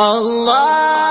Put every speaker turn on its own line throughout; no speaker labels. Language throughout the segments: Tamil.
Allah.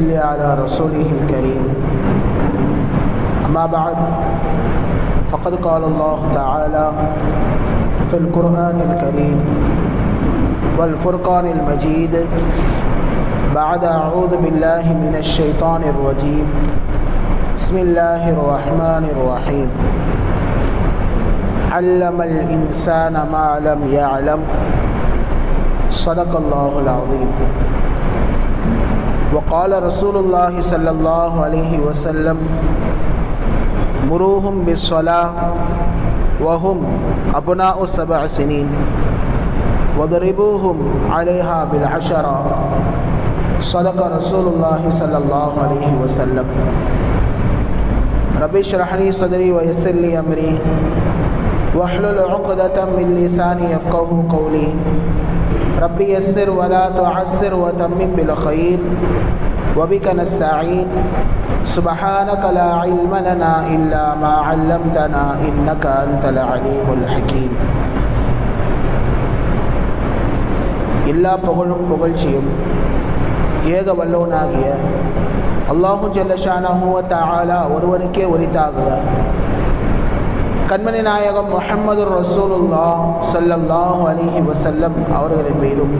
ونصلي على رسوله الكريم. أما بعد فقد قال الله تعالى في القرآن الكريم والفرقان المجيد بعد أعوذ بالله من الشيطان الرجيم. بسم الله الرحمن الرحيم. علم الإنسان ما لم يعلم. صدق الله العظيم. وقال رسول الله صلى الله عليه وسلم مروهم بالصلاة وهم أبناء سبع سنين وضربوهم عليها بالعشرة صدق رسول الله صلى الله عليه وسلم. ربي اشرح لي صدري ويسر لي أمري واحلل عقدة من لساني يفقه قولي. ربي يسر ولا تعسر وتمم بالخير وبك نستعين سبحانك لا علم لنا إلا ما علمتنا إنك أنت العليم الحكيم எல்லா புகழும் புகழ்ச்சியும் ஏக வல்லவனாகிய அல்லாஹு ஜல்லஷானஹுவ தஆலா ஒருவனுக்கே உரித்தாகுக கண்மணி நாயகம் முஹம்மது ரசூலுல்லா சல்லல்லாஹு அலிஹி வசல்லம் அவர்களின் மீதும்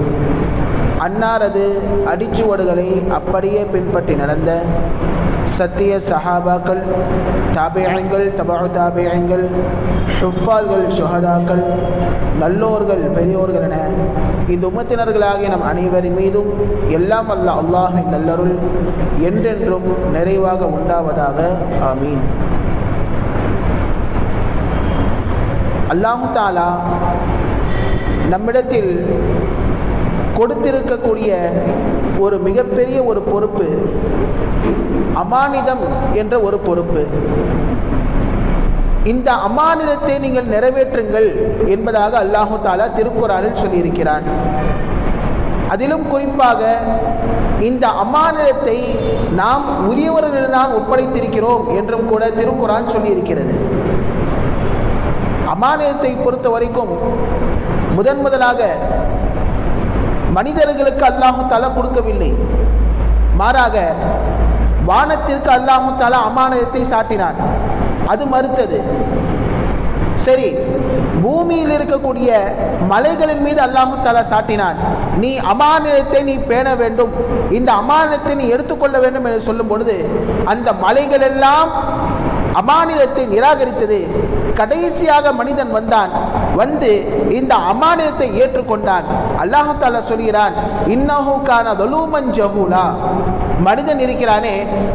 அன்னாரது அடிச்சுவடுகளை அப்படியே பின்பற்றி நடந்த சத்திய சஹாபாக்கள் தாபேகங்கள் தபா தாபேகங்கள் ஷுஃபால்கள் சுஹதாக்கள் நல்லோர்கள் பெரியோர்கள் என இந்த உமத்தினர்களாகிய நம் அனைவரின் மீதும் எல்லாம் அல்ல அல்லாஹின் நல்லருள் என்றென்றும் நிறைவாக உண்டாவதாக. ஆமீன். அல்லாஹு தாலா நம்மிடத்தில் கொடுத்திருக்கக்கூடிய ஒரு மிகப்பெரிய ஒரு பொறுப்பு அமானிதம் என்ற ஒரு பொறுப்பு. இந்த அமானிதத்தை நீங்கள் நிறைவேற்றுங்கள் என்பதாக அல்லாஹு தாலா திருக்குறானில் சொல்லியிருக்கிறான். அதிலும் குறிப்பாக இந்த அமானிதத்தை நாம் உரியவர்களிடம் ஒப்படைத்திருக்கிறோம் என்றும் கூட திருக்குறான் சொல்லியிருக்கிறது. அமானியத்தை பொறுத்த வரைக்கும் முதன் முதலாக மனிதர்களுக்கு அல்லாஹு தாலா கொடுக்கவில்லை. மாறாக வானத்திற்கு அல்லாஹு தாலா அமானியத்தை சாட்டினான். அது மறுத்தது. சரி பூமியில் இருக்கக்கூடிய மலைகளின் மீது அல்லாஹு தாலா சாட்டினான். நீ அமானியத்தை நீ பேண வேண்டும். இந்த அமானியத்தை நீ எடுத்துக்கொள்ள வேண்டும் என்று சொல்லும் பொழுது அந்த மலைகள் எல்லாம் அமானிதத்தை நிராகரித்தது. கடைசியாக மனிதன் வந்தான். வந்து இந்த அமானியத்தை ஏற்றுக்கொண்டான். அல்லாஹு சொல்கிறான் இன்னஹூக்கான தொலூமன் ஜஹூலா. மனிதன் இருக்கிறானே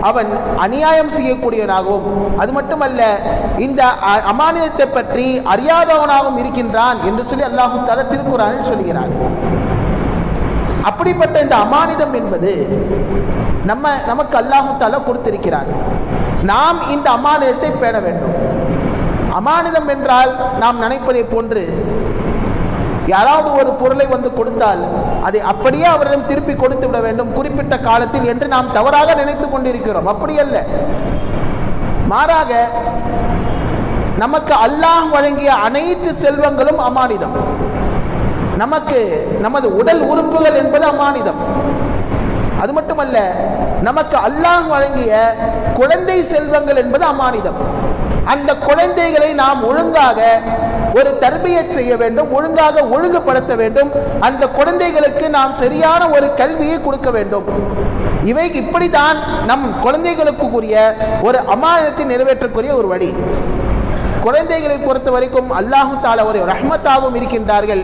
அவன் அநியாயம் செய்யக்கூடியவனாகவும் அது மட்டுமல்ல இந்த அமானியத்தை பற்றி அறியாதவனாகவும் இருக்கின்றான் என்று சொல்லி அல்லாஹு தால திருக்குறான் சொல்கிறான். அப்படிப்பட்ட இந்த அமானிதம் என்பது நம்ம நமக்கு அல்லாஹு தால கொடுத்திருக்கிறான். நாம் இந்த அமானியத்தை பேண வேண்டும். அமானிதம் என்றால் நாம் நினைப்பதை போன்று யாராவது ஒரு பொருளை வந்து கொடுத்தால் அதை அப்படியே அவரிடம் திருப்பி கொடுத்து விட வேண்டும். குறிப்பிட்ட காலத்தில் என்று நாம் தவறாக நினைத்து கொண்டிருக்கிறோம். அப்படி அல்ல மாறாக நமக்கு அல்லாஹ் வழங்கிய அனைத்து செல்வங்களும் அமானிதம். நமக்கு நமது உடல் உறுப்புகள் என்பது அமானிதம். அது மட்டுமல்ல நமக்கு அல்லாஹ் வழங்கிய குழந்தை செல்வங்கள் என்பது அமானிதம். அந்த குழந்தைகளை நாம் ஒழுங்காக ஒரு தர்பியை செய்ய வேண்டும் ஒழுங்காக ஒழுங்குபடுத்த வேண்டும். அந்த குழந்தைகளுக்கு நாம் சரியான ஒரு கல்வியை கொடுக்க வேண்டும். இவை இப்படித்தான் நம் குழந்தைகளுக்கு கூறிய ஒரு அமானத்தை நிறைவேற்றக்கூடிய ஒரு வழி. குழந்தைகளை பொறுத்த வரைக்கும் அல்லாஹு தாலாவுடைய ரஹ்மத்தாகவும் இருக்கின்றார்கள்.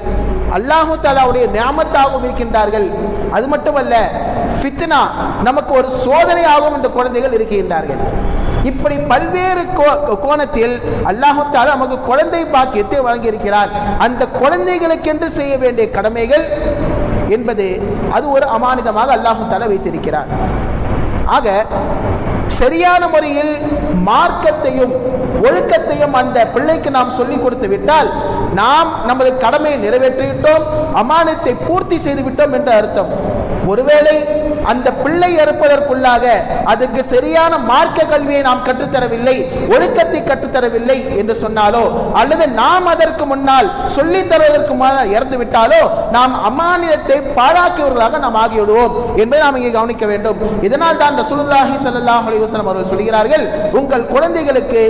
அல்லாஹு தாலாவுடைய ஞாமத்தாகவும் இருக்கின்றார்கள். அது மட்டுமல்ல ஃபித்னா நமக்கு ஒரு சோதனையாகவும் இந்த குழந்தைகள் இருக்கின்றார்கள். இப்படி பல்வேறு கோ- கோணத்தில் அல்லாஹால நமக்கு குழந்தை பாக்கியத்தை வழங்கியிருக்கிறார். அந்த குழந்தைகளுக்கென்று செய்ய வேண்டிய கடமைகள் என்பது அது ஒரு அமானிதமாக அல்லாஹு வைத்திருக்கிறார். ஆக சரியான முறையில் மார்க்கத்தையும் ஒழுக்கத்தையும் அந்த பிள்ளைக்கு நாம் சொல்லிக் கொடுத்து விட்டால் நாம் நமது கடமையை நிறைவேற்றிவிட்டோம் அமானத்தை பூர்த்தி செய்து விட்டோம் என்ற அர்த்தம். ஒருவேளை அந்த பிள்ளை இருப்பதற்குள்ளாக அதுக்கு சரியான மார்க்க கல்வியை நாம் கற்றுத்தரவில்லை ஒழுக்கத்தை கற்றுத்தரவில்லை என்று சொன்னாலோ அல்லது நாம் அதற்கு முன்னால் சொல்லித் தருவதற்கு முன்னால் இறந்து விட்டாலோ நாம் அமானியத்தை பாழாக்கியவர்களாக நாம் ஆகிவிடுவோம் என்பதை நாம் இங்கே கவனிக்க வேண்டும். இதனால் தான் ரசூலுல்லாஹி சல்லாஹ் அலைஹி அவர்கள் சொல்கிறார்கள் உங்கள் குழந்தைகளுக்கு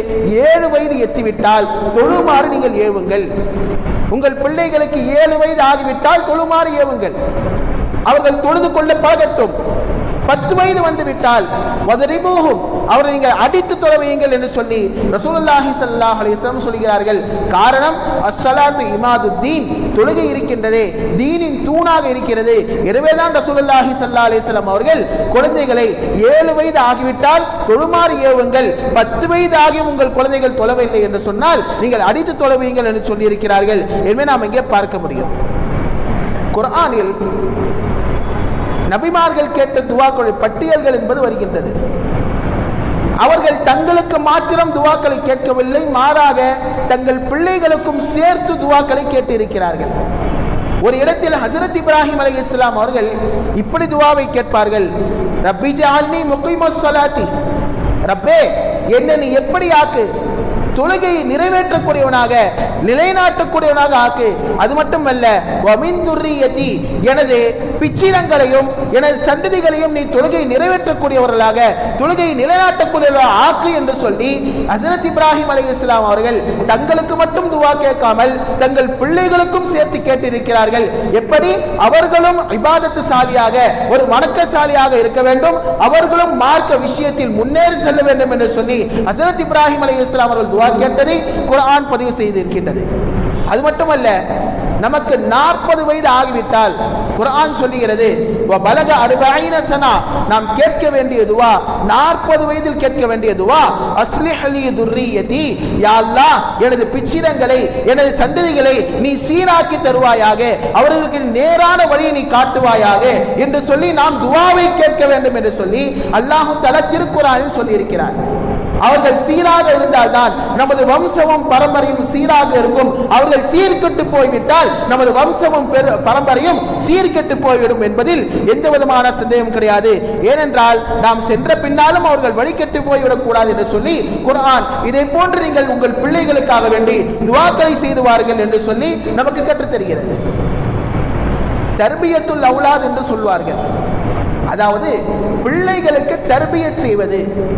ஏழு வயது எட்டிவிட்டால் தொழுமாறு நீங்கள் ஏவுங்கள். உங்கள் பிள்ளைகளுக்கு ஏழு வயது ஆகிவிட்டால் தொழுமாறு ஏவுங்கள். அவர்கள் தொழுது கொள்ள பழகட்டும். பத்து வயது வந்து விட்டால் வதரிபூஹும் அவரை நீங்கள் அடித்து தொலைவையுங்கள் என்று சொல்லி ரசூலுல்லாஹி சல்லாஹ் அலிஸ்லாம் சொல்கிறார்கள். காரணம் அஸ்ஸலாத்து இமாதுத்தீன் தொழுகை இருக்கின்றதே தீனின் தூணாக இருக்கிறது. எனவே தான் ரசூலுல்லாஹி சல்லா அலிஸ்லாம் அவர்கள் குழந்தைகளை ஏழு வயது ஆகிவிட்டால் தொழுமாறு ஏவுங்கள். பத்து வயது ஆகியும் உங்கள் குழந்தைகள் தொழவில்லை என்று சொன்னால் நீங்கள் அடித்து தொலைவீங்கள் என்று சொல்லி இருக்கிறார்கள் எனவே நாம் இங்கே பார்க்க முடியும். குர்ஆனில் நபிமார்கள் கேட்ட துவாக்களுடைய பட்டியல்கள் என்பது வருகின்றது. அவர்கள் தங்களுக்கு மாத்திரம் துவாக்களை கேட்கவில்லை மாறாக தங்கள் பிள்ளைகளுக்கும் சேர்த்து துவாக்களை கேட்டு இருக்கிறார்கள் ஒரு இடத்தில் ஹசரத் இப்ராஹிம் அலி இஸ்லாம் அவர்கள் இப்படி துவாவை கேட்பார்கள் ரப்பி ஜால்னி முக்கிமஸ் சலாத்தி ரப்பே என்ன நீ எப்படி ஆக்கு? தொழுகையை நிறைவேற்றக்கூடியவனாக நிலைநாட்டக்கூடியவனாக ஆக்கு. அது மட்டுமல்ல வமின் எனது பிச்சினங்களையும் எனது சந்ததிகளையும் நீ தொழுகையை நிறைவேற்றக்கூடியவர்களாக தொழுகையை நிலைநாட்டக்கூடியவர்களாக ஆக்கு என்று சொல்லி ஹசரத் இப்ராஹிம் அலி இஸ்லாம் அவர்கள் தங்களுக்கு மட்டும் துவா கேட்காமல் தங்கள் பிள்ளைகளுக்கும் சேர்த்து கேட்டிருக்கிறார்கள். எப்படி? அவர்களும் விவாதத்து சாலியாக ஒரு வணக்கசாலியாக இருக்க வேண்டும். அவர்களும் மார்க்க விஷயத்தில் முன்னேறி செல்ல வேண்டும் என்று சொல்லி ஹசரத் இப்ராஹிம் அலி இஸ்லாம் அவர்கள் துவா கேட்டதை குரான் பதிவு செய்திருக்கின்றது. அது மட்டுமல்ல நமக்கு நாற்பது வயது ஆகிவிட்டால் குரான் சொல்லுகிறது பலக அறுபைன சனா நாம் கேட்க வேண்டியதுவா நாற்பது வயதில் கேட்க வேண்டியதுவா அஸ்லி அஸ்லிஹ் லி துர்ரியதி யா எனது பிச்சிரங்களை எனது சந்ததிகளை நீ சீராக்கி தருவாயாக அவர்களுக்கு நேரான வழியை நீ காட்டுவாயாக என்று சொல்லி நாம் துவாவை கேட்க வேண்டும் என்று சொல்லி அல்லாஹு தல திருக்குறானில் சொல்லியிருக்கிறான். அவர்கள் சீராக இருந்தால்தான் நமது வம்சமும் பரம்பரையும் சீராக இருக்கும். அவர்கள் சீர்கெட்டு போய்விட்டால் நமது வம்சமும் பெரு- பரம்பரையும் சீர்கெட்டு போய்விடும் என்பதில் எந்த விதமான சந்தேகம் கிடையாது. ஏனென்றால் நாம் சென்ற பின்னாலும் அவர்கள் வழிகெட்டு போய்விடக் கூடாது என்று சொல்லி குரான் இதை போன்று நீங்கள் உங்கள் பிள்ளைகளுக்காக வேண்டி துவாக்களை செய்துவார்கள் என்று சொல்லி நமக்கு கற்றுத் தருகிறது. தர்பியத்துள் அவுலாது என்று சொல்வார்கள். அதாவது பிள்ளைகளுக்கு தர்பியத் செய்வது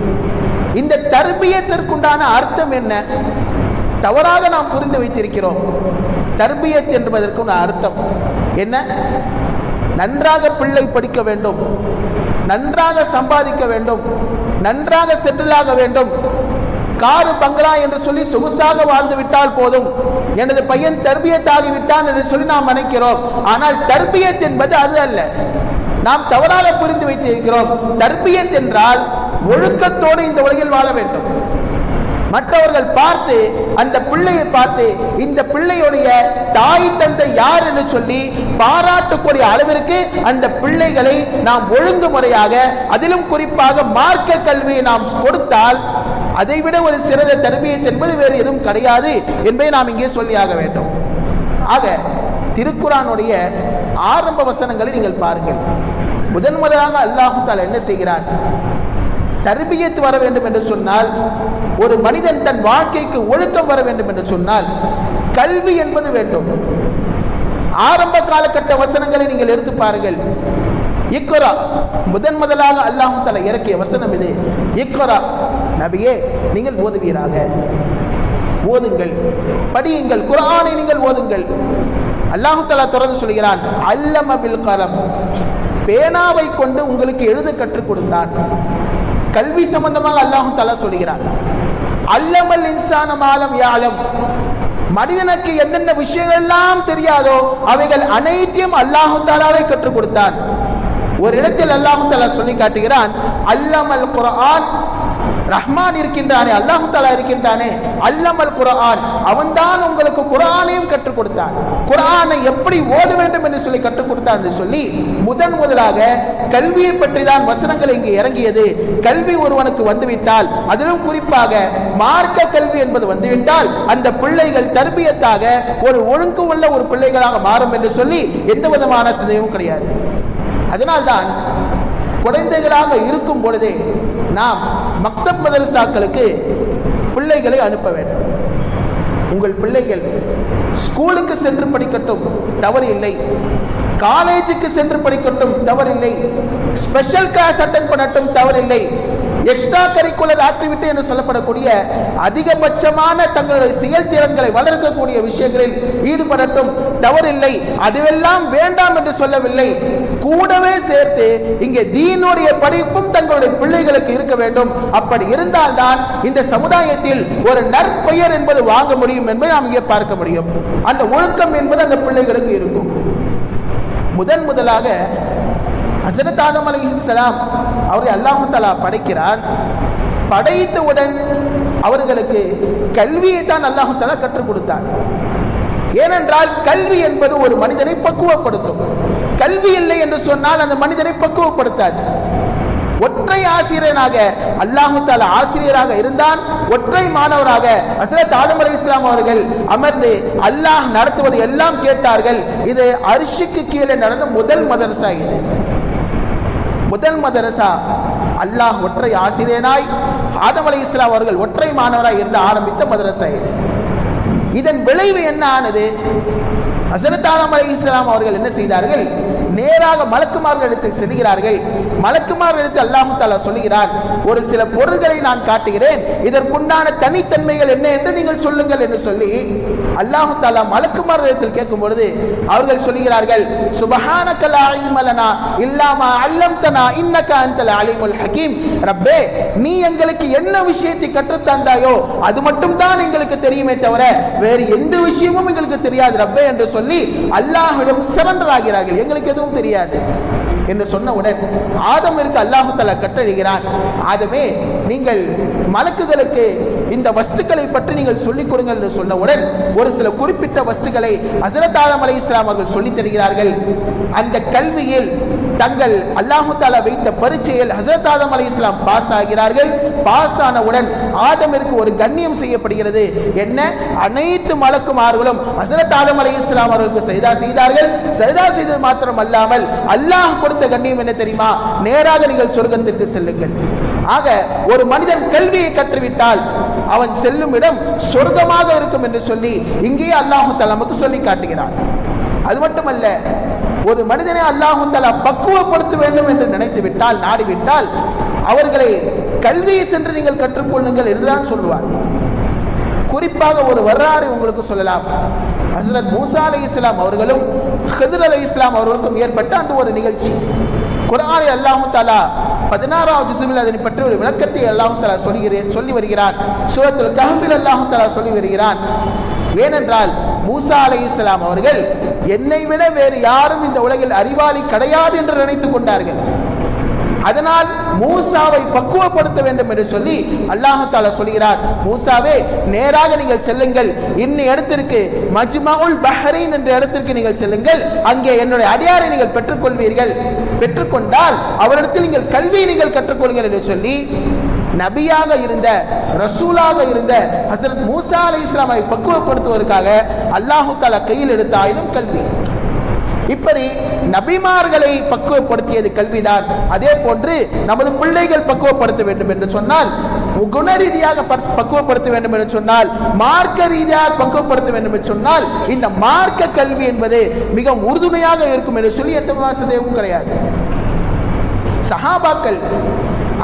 இந்த தர்பியத்திற்குண்டான அர்த்தம் என்ன? தவறாக நாம் புரிந்து வைத்திருக்கிறோம். தர்பியத் என்பதற்கு அர்த்தம் என்ன? நன்றாக பிள்ளை படிக்க வேண்டும். நன்றாக சம்பாதிக்க வேண்டும். நன்றாக செட்டில் ஆக வேண்டும். காரு பங்களா என்று சொல்லி சொகுசாக வாழ்ந்து விட்டால் போதும். எனது பையன் தர்பியத்தாகி விட்டான் என்று சொல்லி நாம் நினைக்கிறோம். ஆனால் தர்பியத் என்பது அது அல்ல. நாம் தவறாக புரிந்து வைத்திருக்கிறோம். தர்பியத் என்றால் ஒழுக்கத்தோடு இந்த உலகில் வாழ வேண்டும். மற்றவர்கள் பார்த்து அந்த பிள்ளையை பார்த்து இந்த பிள்ளையுடைய தாய் தந்தை யார் என்று சொல்லி பாராட்டக்கூடிய அளவிற்கு அந்த பிள்ளைகளை நாம் ஒழுங்குமுறையாக அதிலும் குறிப்பாக மார்க்க கல்வியை நாம் கொடுத்தால் அதைவிட ஒரு சிறந்த தர்பியத் என்பது வேறு எதுவும் கிடையாது என்பதை நாம் இங்கே சொல்லியாக வேண்டும். ஆக திருக்குறானுடைய ஆரம்ப வசனங்களை நீங்கள் பாருங்கள். முதன் முதலாக அல்லாஹு தால் என்ன செய்கிறான்? தர்பியத்து வர வேண்டும் என்று சொன்னால் ஒரு மனிதன் தன் வாழ்க்கைக்கு ஒழுக்கம் வர வேண்டும் என்று சொன்னால் கல்வி என்பது வேண்டும். ஆரம்ப காலகட்ட வசனங்களை நீங்கள் எடுத்து பாருங்கள். இக்குரா முதன் முதலாக அல்லாஹு தலை இறக்கிய வசனம் இது. இக்குரா நபியே நீங்கள் ஓதுவீராக. ஓதுங்கள் படியுங்கள் குர்ஆனை நீங்கள் ஓதுங்கள். அல்லாஹு தலா தொடர்ந்து சொல்கிறான் அல்லம பில் கலம் பேனாவை கொண்டு உங்களுக்கு எழுத கற்றுக் கொடுத்தான். கல்வி சம்பந்தமாக அல்லாஹு தலா சொல்கிறான். அல்லமல் இன்சான மாலம் யாலம். மனிதனுக்கு என்னென்ன விஷயங்கள் எல்லாம் தெரியாதோ அவைகள் அனைத்தையும் அல்லாஹு தாலாவை கற்றுக் கொடுத்தான். ஒரு இடத்தில் அல்லாஹு தாலா சொல்லி காட்டுகிறான் அல்லமல் குரான் ரஹ்மான் இருக்கின்றானே அல்லாஹு தாலா இருக்கின்றானே அல்லமல் குரான் அவன்தான் உங்களுக்கு குரானையும் கற்றுக் கொடுத்தான். குரானை எப்படி ஓத வேண்டும் என்று சொல்லி கற்றுக் கொடுத்தான் என்று சொல்லி முதன் முதலாக கல்வியை பற்றி தான் வசனங்கள் இங்கு இறங்கியது. கல்வி ஒருவனுக்கு வந்துவிட்டால் அதிலும் குறிப்பாக மார்க்க கல்வி என்பது வந்துவிட்டால் அந்த பிள்ளைகள் தர்பியத்தாக ஒரு ஒழுங்கு உள்ள ஒரு பிள்ளைகளாக மாறும் என்று சொல்லி எந்த விதமான சந்தேகமும் கிடையாது. அதனால்தான் குழந்தைகளாக இருக்கும் பொழுதே நாம் மக்தப் மதரசாக்களுக்கு பிள்ளைகளை அனுப்ப வேண்டும். உங்கள் பிள்ளைகள் ஸ்கூலுக்கு சென்று படிக்கட்டும் தவறு இல்லை காலேஜுக்கு சென்று படிக்கட்டும் தவறில்லை. ஸ்பெஷல் கிளாஸ் அட்டன் பண்ணட்டும் தவறில்லை. எக்ஸ்ட்ரா கரிக்குலர் ஆக்டிவிட்டி என்று சொல்லப்படக்கூடிய அதிகபட்சமான தங்களுடைய செயல்திறன்களை வளர்க்கக்கூடிய விஷயங்களில் ஈடுபடட்டும். தவறில்லை. அதுவெல்லாம் வேண்டாம் என்று சொல்லவில்லை. கூடவே சேர்த்து இங்கே தீனுடைய படிப்பும் தங்களுடைய பிள்ளைகளுக்கு இருக்க வேண்டும். அப்படி இருந்தால்தான் இந்த சமுதாயத்தில் ஒரு நற்பெயர் என்பது வாங்க முடியும் என்பதை நாம் இங்கே பார்க்க முடியும். அந்த ஒழுக்கம் என்பது அந்த பிள்ளைகளுக்கு இருக்கும். முதன் முதலாக ஹசரத் ஆதம் அலைஹிஸ்ஸலாம் அவரை அல்லாஹு தலா படைக்கிறார். படைத்தவுடன் அவர்களுக்கு கல்வியை தான் அல்லாஹு தலா கற்றுக் கொடுத்தார். ஏனென்றால் கல்வி என்பது ஒரு மனிதனை பக்குவப்படுத்தும். கல்வி இல்லை என்று சொன்னால் அந்த மனிதனை பக்குவப்படுத்தாது. ஒற்றை ஆசிரியனாக அல்லாஹு தாலா ஆசிரியராக இருந்தான். ஒற்றை மாணவராக ஹசரத் ஆலம் அலி இஸ்லாம் அவர்கள் அமர்ந்து அல்லாஹ் நடத்துவது எல்லாம் கேட்டார்கள். இது அரிசிக்கு கீழே நடந்த முதல் மதரசா இது. முதல் மதரசா அல்லாஹ் ஒற்றை ஆசிரியனாய் ஆதம் அலி இஸ்லாம் அவர்கள் ஒற்றை மாணவராய் இருந்து ஆரம்பித்த மதரசா இது. இதன் விளைவு என்ன ஆனது? ஹசரத் ஆதம் அலி இஸ்லாம் அவர்கள் என்ன செய்தார்கள்? நேராக மலக்குமார்களிடத்தில் செல்கிறார்கள். மலக்குமார்களிடத்தில் அல்லாஹு தாலா சொல்லுகிறார் ஒரு சில பொருள்களை நான் காட்டுகிறேன். இதற்குண்டான தனித்தன்மைகள் என்ன என்று நீங்கள் சொல்லுங்கள் என்று சொல்லி அல்லாஹு தாலா மலக்குமார்களிடத்தில் கேட்கும் பொழுது அவர்கள் சொல்லுகிறார்கள் சுபஹான கலா இல்மலனா இல்லாமா அல்லம்தனா இன்னக்கா அந்தல அலிமுல் ஹக்கீம் ரப்பே நீ எங்களுக்கு என்ன விஷயத்தை கற்றுத்தந்தாயோ அது மட்டும் தான் எங்களுக்கு தெரியுமே தவிர வேறு எந்த விஷயமும் எங்களுக்கு தெரியாது. ரப்பே என்று சொல்லி அல்லாஹிடம் சரண்டர் ஆகிறார்கள் எங்களுக்கு எதுவும் தெரியாது என்று சொன்னவுடன் ஆதமிற்கு அல்லாஹு தலா கட்டழுகிறான் ஆதமே நீங்கள் மலக்குகளுக்கு இந்த வஸ்துக்களை பற்றி நீங்கள் சொல்லிக் கொடுங்கள் என்று சொன்னவுடன் ஒரு சில குறிப்பிட்ட வஸ்துக்களை ஹசரத் ஆதம் அலை இஸ்லாம் அவர்கள் சொல்லித் தருகிறார்கள். அந்த கல்வியில் தங்கள் அல்லாஹு தாலா வைத்த பரீட்சையில் ஹசரத் ஆதம் அலி இஸ்லாம் பாஸ் ஆகிறார்கள். பாஸ் ஆனவுடன் ஆதமிற்கு ஒரு கண்ணியம் செய்யப்படுகிறது. என்ன? அனைத்து மலக்குமார்களும் ஹசரத் ஆதம் அலி இஸ்லாம் அவர்களுக்கு சைதா செய்தார்கள். சைதா செய்தது மாத்திரம் அல்லாமல் அல்லாஹ் கொடுத்த கண்ணியம் என்ன தெரியுமா? நேராக நீங்கள் சொர்க்கத்திற்கு செல்லுங்கள். ஆக ஒரு மனிதன் கல்வியை கற்றுவிட்டால் அவன் செல்லும் இடம் சொர்க்கமாக இருக்கும் என்று சொல்லி இங்கேயே அல்லாஹு நமக்கு சொல்லி காட்டுகிறான். அது மட்டுமல்ல ஒரு மனிதனை அல்லாஹு தலா பக்குவப்படுத்த வேண்டும் என்று நினைத்து விட்டால் நாடிவிட்டால் அவர்களை கல்வியை சென்று நீங்கள் கற்றுக்கொள்ளுங்கள் என்றுதான் சொல்லுவார் குறிப்பாக ஒரு வரலாறு உங்களுக்கு சொல்லலாம். ஹசரத் மூசா அலி இஸ்லாம் அவர்களும் ஹதிர் அலி இஸ்லாம் அவர்களுக்கும் ஏற்பட்ட அந்த ஒரு நிகழ்ச்சி. குரானை அல்லாஹு தாலா பதினாறாவது ஜிசுவில் அதனை பற்றி ஒரு விளக்கத்தை அல்லாஹு தாலா சொல்லுகிறேன் சொல்லி வருகிறான் சூரத்தில் கஹபில் அல்லாஹு தாலா சொல்லி வருகிறான் ஏனென்றால் மூசா அலை இஸ்லாம் அவர்கள் என்னை விட வேறு யாரும் இந்த உலகில் அறிவாளி கிடையாது என்று நினைத்துக் கொண்டார்கள். அதனால் மூசாவை பக்குவப்படுத்த வேண்டும் என்று சொல்லி அல்லாஹால சொல்கிறார். மூசாவே நேராக நீங்கள் செல்லுங்கள். இன்ன இடத்திற்கு மஜ்மவுல் பஹ்ரைன் என்ற இடத்திற்கு நீங்கள் செல்லுங்கள். அங்கே என்னுடைய அடியாரை நீங்கள் பெற்றுக்கொள்வீர்கள். பெற்றுக்கொண்டால் அவரிடத்தில் நீங்கள் கல்வியை நீங்கள் கற்றுக்கொள்ளுங்கள் என்று சொல்லி நபியாக இருந்த ரசூலாக இருந்த ஹசரத் மூசா அலி இஸ்லாமை பக்குவப்படுத்துவதற்காக அல்லாஹு தாலா கையில் எடுத்த ஆயுதம் கல்வி. இப்படி நபிமார்களை பக்குவப்படுத்தியது கல்விதான். அதே போன்று நமது பிள்ளைகள் பக்குவப்படுத்த வேண்டும் என்று சொன்னால் குண ரீதியாக பக்குவப்படுத்த வேண்டும் என்று சொன்னால் மார்க்க ரீதியாக பக்குவப்படுத்த வேண்டும் என்று சொன்னால் இந்த மார்க்க கல்வி என்பது மிக உறுதுணையாக இருக்கும் என்று சொல்லி எந்த சந்தேகமும் கிடையாது. சஹாபாக்கள்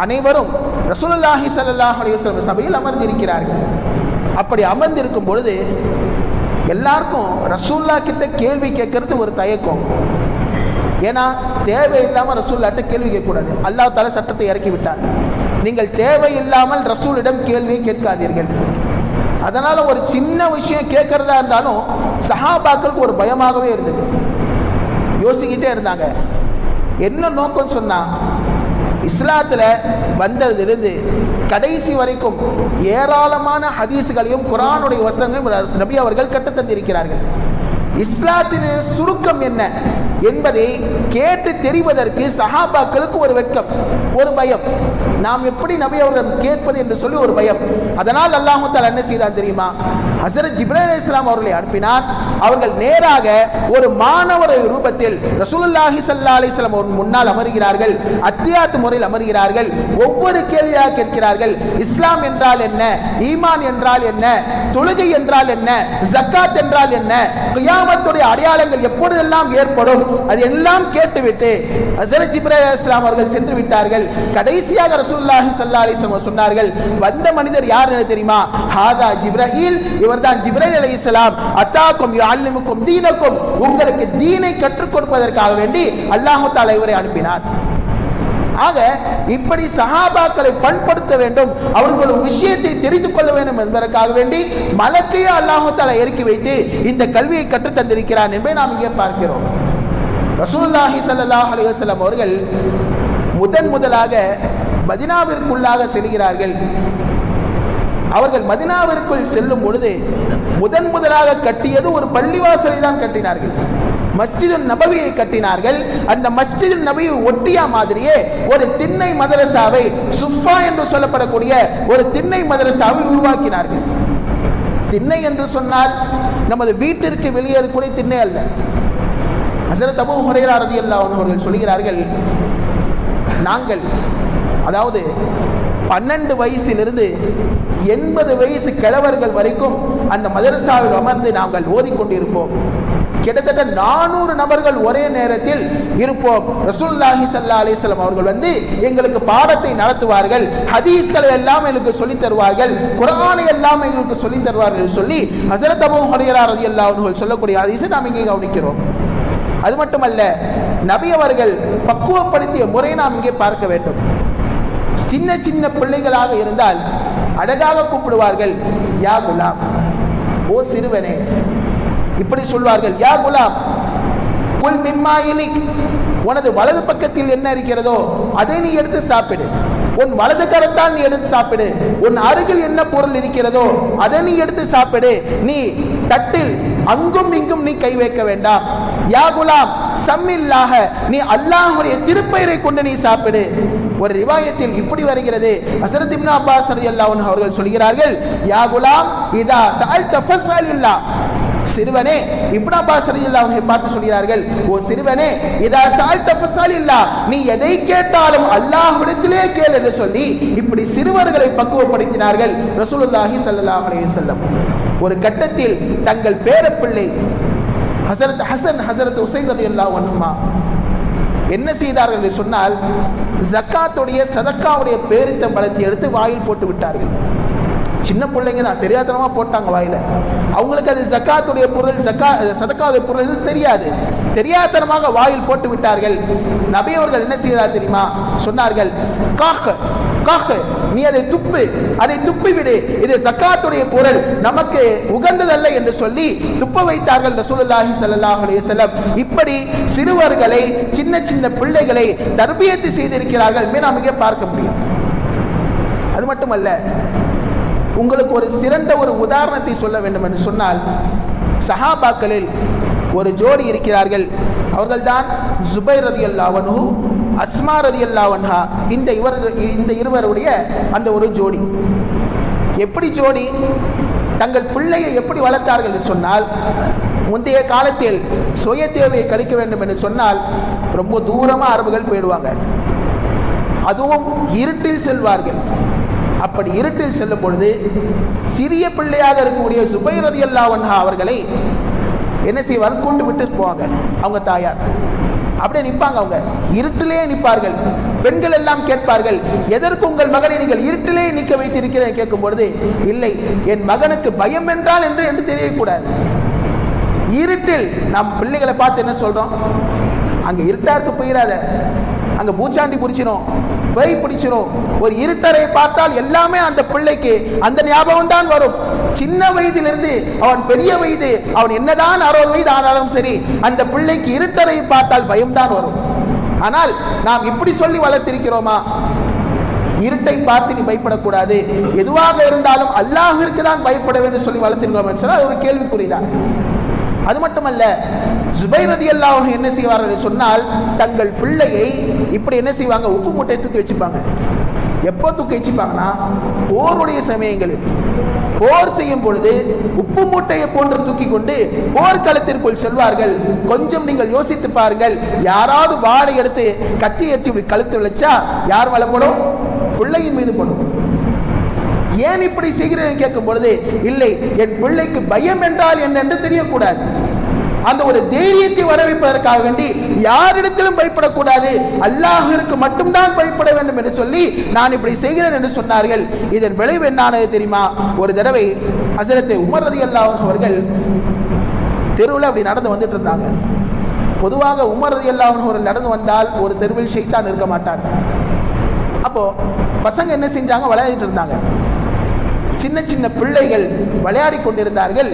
அனைவரும் ரசூலுல்லாஹி சல்லாஹ் அலைஹி சபையில் அமர்ந்திருக்கிறார்கள். அப்படி அமர்ந்திருக்கும் பொழுது எல்லாருக்கும் ரசூல்லா கிட்ட கேள்வி கேட்கறது ஒரு தயக்கம். ஏன்னா தேவையில்லாமல் ரசூல்லாட்ட கேள்வி கேட்கக்கூடாது. அல்லா தஆலா சட்டத்தை இறக்கி விட்டார் நீங்கள் தேவையில்லாமல் ரசூலிடம் கேள்வியை கேட்காதீர்கள். அதனால ஒரு சின்ன விஷயம் கேட்கறதா இருந்தாலும் சஹாபாக்களுக்கு ஒரு பயமாகவே இருந்தது. யோசிக்கிட்டே இருந்தாங்க. என்ன நோக்கம் சொன்னா இஸ்லாத்தில் வந்ததிலிருந்து கடைசி வரைக்கும் ஏராளமான ஹதீஸ்களையும் குரானுடைய வசனங்களையும் நபி அவர்கள் கற்றுத்தந்திருக்கிறார்கள். இஸ்லாத்தின் சுருக்கம் என்ன என்பதை கேட்டு தெரிவதற்கு சஹாபாக்களுக்கு ஒரு வெட்கம் ஒரு பயம். நாம் எப்படி நபி அவர்களிடம் கேட்பது என்று சொல்லி ஒரு பயம். அதனால் அல்லாஹு தால் என்ன செய்தான் தெரியுமா? ஹசரத் ஜிப்ரல் இஸ்லாம் அவர்களை அனுப்பினார். அவர்கள் நேராக ஒரு மாணவர் ரூபத்தில் ரசூலுல்லாஹி சல்லா அலிஸ்லாம் அவர்கள் முன்னால் அமர்கிறார்கள். அத்தியாத்து முறையில் அமர்கிறார்கள். ஒவ்வொரு கேள்வியாக கேட்கிறார்கள். இஸ்லாம் என்றால் என்ன? ஈமான் என்றால் என்ன? தொழுகை என்றால் என்ன? ஜக்காத் என்றால் என்ன? கியாமத்துடைய அடையாளங்கள் எப்பொழுதெல்லாம் ஏற்படும் அது எல்லாம் கேட்டுவிட்டு ஹசரத் ஜிப்ரேல் இஸ்லாம் அவர்கள் சென்று விட்டார்கள். கடைசியாக ரசூலுல்லாஹி சல்லா அலைஹி சொன்னார்கள் வந்த மனிதர் யார் என தெரியுமா? ஹாதா ஜிப்ரீல் இவர்தான் அலி இஸ்லாம் அத்தாக்கும் யுஅல்லிமுக்கும் தீனக்கும் உங்களுக்கு தீனை கற்றுக் கொடுப்பதற்காக வேண்டி அல்லாஹு தாலா இவரை அனுப்பினார். ஆக இப்படி சஹாபாக்களை பண்படுத்த வேண்டும். அவர்கள் விஷயத்தை தெரிந்து கொள்ள வேண்டும் என்பதற்காக வேண்டி மலக்கையே அல்லாஹு இறக்கி வைத்து இந்த கல்வியை கற்றுத் தந்திருக்கிறான் என்பதை நாம் இங்கே பார்க்கிறோம். ரசூல்லாஹி சல்லாஹ் அலிவசலம் அவர்கள் முதன் முதலாக மதினாவிற்குள்ளாக செல்கிறார்கள். அவர்கள் மதினாவிற்குள் செல்லும் பொழுது முதன் முதலாக கட்டியது ஒரு பள்ளிவாசலை தான் கட்டினார்கள். மஸ்ஜிது நபவியை கட்டினார்கள். அந்த மஸ்ஜிது நபியை ஒட்டியா மாதிரியே ஒரு திண்ணை மதரசாவை சுஃபா என்று சொல்லப்படக்கூடிய ஒரு திண்ணை மதரசாவை உருவாக்கினார்கள். திண்ணை என்று சொன்னால் நமது வீட்டிற்கு வெளியே இருக்கக்கூடிய திண்ணை அல்ல. ஹசரத் அபு ஹுரைரா ரலியல்லாஹு அவர்கள் சொல்கிறார்கள் நாங்கள் அதாவது பன்னெண்டு வயசிலிருந்து எண்பது வயசு கிழவர்கள் வரைக்கும் அந்த மதரசாவில் அமர்ந்து நாங்கள் ஓதிக்கொண்டிருப்போம். கிட்டத்தட்ட நானூறு நபர்கள் ஒரே நேரத்தில் இருப்போம். ரசூல்லாஹி சல்லா அலிஸ்லாம் அவர்கள் வந்து எங்களுக்கு பாடத்தை நடத்துவார்கள். ஹதீஸ்களை எல்லாம் எங்களுக்கு சொல்லித் தருவார்கள். குரானை எல்லாம் எங்களுக்கு சொல்லித் தருவார்கள் சொல்லி ஹஸரத் அபூ ஹுரைரா ரலியல்லாஹு அன்ஹு சொல்லக்கூடிய ஹதீஸை நாம் இங்கே கவனிக்கிறோம். அது மட்டுமல்ல நபி அவர்கள் பக்குவப்படுத்திய முறை நாம் இங்கே பார்க்க வேண்டும். சின்ன சின்ன பிள்ளைகளாக இருந்தால் அழகாக கூப்பிடுவார்கள் யா குலாம் ஓ சிறுவனே இப்படி சொல்வார்கள் யா குலாம் குல் மிம்மா இலிக் உனது வலது பக்கத்தில் என்ன இருக்கிறதோ அதை நீ எடுத்து சாப்பிடு. உன் வலது கரத்தால் நீ எடுத்து சாப்பிடு. உன் அருகில் என்ன பொருள் இருக்கிறதோ அதை நீ எடுத்து சாப்பிடு. நீ தட்டில் அங்கும் இங்கும் நீ கை வைக்க வேண்டாம். யா குலாம் சம்மில்லாக நீ அல்லாஹுடைய திருப்பெயரை கொண்டு நீ சாப்பிடு. ஒரு ரிவாயத்தில் இப்படி வருகிறது. ஹசரத் இப்னு அப்பாஸ் ரலியல்லாஹு அவர்கள் சொல்கிறார்கள் யா குலாம் இதா சஅல்த ஃபஸ்அலில்லா சிறுவனே இப்னு அப்பாஸ் ரலியல்லாஹு அன்ஹு பார்த்து சொல்கிறார்கள் ஓ சிறுவனே இதா சஅல்த ஃபஸ்அலில்லா நீ எதை கேட்டாலும் அல்லாஹ்விடத்திலே கேள் என்று சொல்லி இப்படி சிறுவர்களை பக்குவப்படுத்தினார்கள் ரசூலுல்லாஹி ஸல்லல்லாஹு அலைஹி வஸல்லம். ஒரு கட்டத்தில் தங்கள் பேரப்பிள்ளை ஹசரத் ஹசன் ஹசரத் உசைன் ரலியல்லாஹு அன்ஹுமா என்ன செய்தார்கள் என்று சொன்னால் ஜக்காத்துடைய சதக்காவுடைய பேரித்த பழத்தை எடுத்து வாயில் போட்டு விட்டார்கள். சின்ன பிள்ளைங்க தான் தெரியாதனமா போட்டாங்க வாயில. அவங்களுக்கு அது சக்காத்துடைய பொருள் சக்கா சதக்காவுடைய பொருள் தெரியாது. தெரியாதனமாக வாயில் போட்டு விட்டார்கள். நபி அவர்கள் என்ன செய்தார் தெரியுமா? சொன்னார்கள் காக்க காக்க நீ அதை துப்பு அதை துப்பி விடு. இது சக்காத்துடைய பொருள். நமக்கு உகந்ததல்ல என்று சொல்லி துப்ப வைத்தார்கள் ரசூலுல்லாஹி ஸல்லல்லாஹு அலைஹி வஸல்லம். இப்படி சிறுவர்களை சின்ன சின்ன பிள்ளைகளை தர்பியத்து செய்திருக்கிறார்கள். என்று நாம் இங்கே பார்க்க முடியும். அது மட்டுமல்ல உங்களுக்கு ஒரு சிறந்த ஒரு உதாரணத்தை சொல்ல வேண்டும் என்று சொன்னால் சஹாபாக்களில் ஒரு ஜோடி இருக்கிறார்கள். அவர்கள்தான் ஜுபை ரதி அல்லாவனு அஸ்மா ரதி அல்லாவன்ஹா இந்த இவர் இந்த இருவருடைய அந்த ஒரு ஜோடி. எப்படி ஜோடி? தங்கள் பிள்ளையை எப்படி வளர்த்தார்கள் என்று சொன்னால் முந்தைய காலத்தில் சுய தேவையை கழிக்க வேண்டும் என்று சொன்னால் ரொம்ப தூரமாக அரபுகள் போயிடுவாங்க. அதுவும் இருட்டில் செல்வார்கள். அப்படி இருட்டில் செல்லும் பொழுது சிறிய பிள்ளையாக இருக்கக்கூடிய சுபைரதி அல்லாவன்ஹா அவர்களை என்ன செய்வார்? கூட்டு விட்டு போவாங்க. அவங்க தாயார். அப்படியே நிற்பாங்க அவங்க. இருட்டிலே நிற்பார்கள். பெண்கள் எல்லாம் கேட்பார்கள் எதற்கு உங்கள் மகனை நீங்கள் இருட்டிலே நிற்க வைத்திருக்கிறேன் கேட்கும் பொழுது இல்லை என் மகனுக்கு பயம் என்றால் என்று என்று தெரியக்கூடாது. இருட்டில் நம் பிள்ளைகளை பார்த்து என்ன சொல்றோம்? அங்கே இருட்டாருக்கு போயிடாத. அங்க பூச்சாண்டி பிடிச்சிரும் பேய் பிடிச்சிரும். ஒரு இருட்டரை பார்த்தால் எல்லாமே அந்த பிள்ளைக்கு அந்த ஞாபகம் தான் வரும். சின்ன வயதிலிருந்து அவன் பெரிய வயது அவன் என்னதான் அறுபது வயது ஆனாலும் சரி அந்த பிள்ளைக்கு இருட்டரை பார்த்தால் பயம்தான் வரும். ஆனால் நாம் இப்படி சொல்லி வளர்த்திருக்கிறோமா? இருட்டை பார்த்து நீ பயப்படக்கூடாது. எதுவாக இருந்தாலும் அல்லாஹிற்கு தான் பயப்பட வேண்டும் சொல்லி வளர்த்திருக்கிறோம் சொன்னால் ஒரு கேள்விக்குறிதான். அது மட்டுமல்ல ஜுபைர் ரதி அல்லாஹ் என்ன செய்வார்கள் என்று சொன்னால் தங்கள் பிள்ளையை இப்படி என்ன செய்வாங்க? உப்பு மூட்டையை தூக்கி வச்சுப்பாங்க. எப்போ தூக்கி வச்சுப்பாங்கன்னா போருடைய சமயங்களில். போர் செய்யும் பொழுது உப்பு மூட்டையை போன்று தூக்கி கொண்டு போர்க்களத்திற்குள் செல்வார்கள். கொஞ்சம் நீங்கள் யோசித்து பாருங்கள் யாராவது வாடை எடுத்து கத்தி வச்சு இப்படி கழுத்து விளைச்சா யார் மேல போடும்? பிள்ளையின் மீது படும். ஏன் இப்படி செய்கிறேன் கேட்கும் பொழுது இல்லை என் பிள்ளைக்கு பயம் என்றால் என்ன என்று தெரியக்கூடாது. அந்த ஒரு தைரியத்தை வரவைப்பதற்காக வேண்டி யாரிடத்திலும் பயப்படக்கூடாது. அல்லாஹிற்கு மட்டும்தான் பயப்பட வேண்டும் என்று சொல்லி நான் இப்படி செய்கிறேன் என்று சொன்னார்கள். இதன் விளைவு என்னானது தெரியுமா? ஒரு தடவை ஹசரத்தை உமர் ரதி அல்லாஹ் அவர்கள் தெருவில் அப்படி நடந்து வந்துட்டு இருந்தாங்க. பொதுவாக உமர் ரதி அல்லாஹ் அவர்கள் நடந்து வந்தால் ஒரு தெருவில் ஷெய்தான் இருக்க மாட்டார். அப்போ பசங்க என்ன செஞ்சாங்க? விளையாடிட்டு இருந்தாங்க. சின்ன சின்ன பிள்ளைகள் விளையாடி கொண்டிருந்தார்கள்.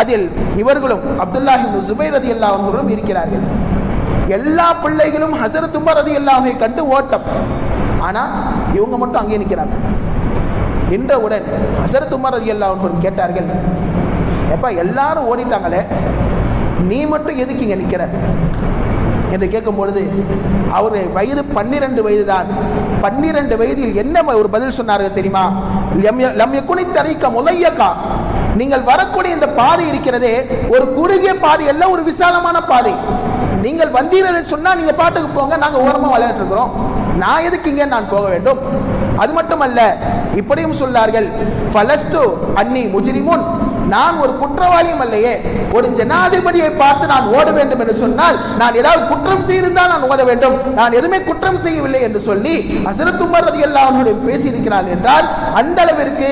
அதில் இவர்களும் அப்துல்லாஹி ஜுபை ரதி அல்லாஹர்களும் இருக்கிறார்கள். எல்லா பிள்ளைகளும் ஹசரத் உமர் ரதி அல்லாஹை கண்டு ஓட்டம். ஆனால் இவங்க மட்டும் அங்கே நிற்கிறாங்க நின்றவுடன் ஹசரத் உமர் ரதி அல்லாஹர்கள் கேட்டார்கள் எப்பா எல்லாரும் ஓடிட்டாங்களே? நீ மட்டும் எதுக்கு இங்கே நிற்கிற என்று கேட்கும் பொழுது அவர் வயது பன்னிரண்டு வயது தான் பன்னிரண்டு வயதில் என்ன ஒரு பதில் சொன்னார்கள் தெரியுமா? லம்ய குனித்தரைக்க முலையக்கா. நீங்கள் வரக்கூடிய இந்த பாதை இருக்கிறதே ஒரு குறுகிய பாதை அல்ல ஒரு விசாலமான பாதை. நீங்கள் வந்தீர்கள் சொன்னா நீங்க பாட்டுக்கு போங்க நாங்க ஓரமா விளையாட்டு இருக்கிறோம். நான் எதுக்கு இங்கே நான் போக வேண்டும்? அது மட்டுமல்ல இப்படியும் சொன்னார்கள் ஃபலஸ்து அன்னி முஜிரிமுன். நான் ஒரு குற்றவாளியும் அல்லையே. ஒரு ஜனாதிபதியை பார்த்து நான் ஓட வேண்டும் என்று சொன்னால் நான் ஏதாவது குற்றம் செய்திருந்தால் நான் ஓட வேண்டும். நான் எதுவுமே குற்றம் செய்யவில்லை என்று சொல்லி அசரத்துமர் ரதி அல்லாஹனுடன் பேசியிருக்கிறார் என்றால் அந்த அளவிற்கு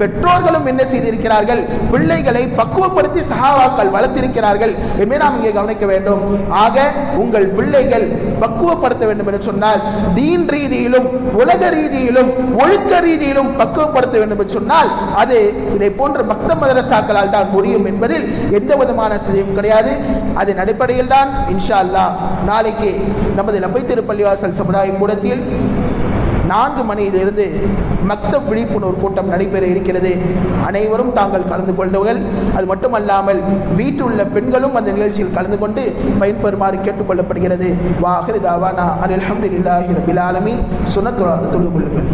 பெற்றோர்களும் என்ன செய்திருக்கிறார்கள்? பிள்ளைகளை பக்குவப்படுத்தி சகாவாக்கள் வளர்த்திருக்கிறார்கள் என்பதை நாம் இங்கே கவனிக்க வேண்டும். ஆக உங்கள் பிள்ளைகள் பக்குவப்படுத்த வேண்டும் என்று சொன்னால் தீன் ரீதியிலும் உலக ரீதியிலும் ஒழுக்க ரீதியிலும் பக்குவப்படுத்த வேண்டும் என்று சொன்னால் அது இதை போன்ற பக்த மதரசாக்களால் தான் முடியும் என்பதில் எந்த விதமான சதியும் கிடையாது. அதன் அடிப்படையில் தான் இன்ஷா அல்லாஹ் நாளைக்கு நமது லப்பை திருப்பள்ளிவாசல் சமுதாய கூடத்தில் நான்கு மணியிலிருந்து மக்த விழிப்புணர்வு கூட்டம் நடைபெற இருக்கிறது. அனைவரும் தாங்கள் கலந்து கொள்ளுங்கள். அது மட்டுமல்லாமல் வீட்டில் உள்ள பெண்களும் அந்த நிகழ்ச்சியில் கலந்து கொண்டு பயன்பெறுமாறு கேட்டுக்கொள்ளப்படுகிறது. வாஹிர் தாவானா அலமது அஹமதுல்லாஹி ரபில் ஆலமீன். சுனத்துரா தொழுது கொள்ளுங்கள்.